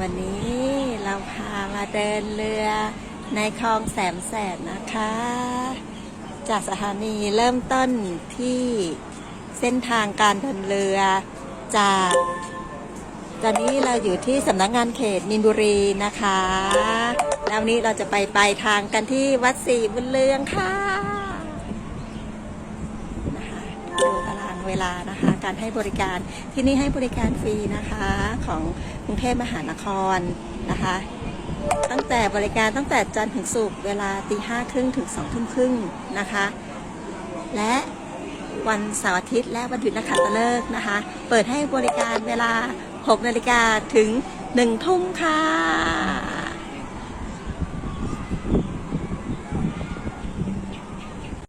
วันนี้เราพามาเดินเรือในคลองแสมแสนนะคะ จากสถานีเริ่มต้นที่เส้นทางการเดินเรือจาก ตอนนี้เราอยู่ที่สำนักงานเขตมีนบุรีนะคะ แล้วนี้เราจะไปปลายทางกันที่วัดศรีบุญเรืองค่ะ เวลานะคะ การให้บริการที่นี่ให้บริการฟรีนะคะของกรุงเทพมหานครนะคะ ตั้งแต่บริการตั้งแต่จันทร์ถึงศุกร์เวลาตีห้าครึ่งถึงสองทุ่มครึ่งนะคะ และวันเสาร์อาทิตย์และวันหยุดนักขัตฤกษ์นะคะ เปิดให้บริการเวลา 6 นาฬิกาถึง 1 ทุ่มค่ะ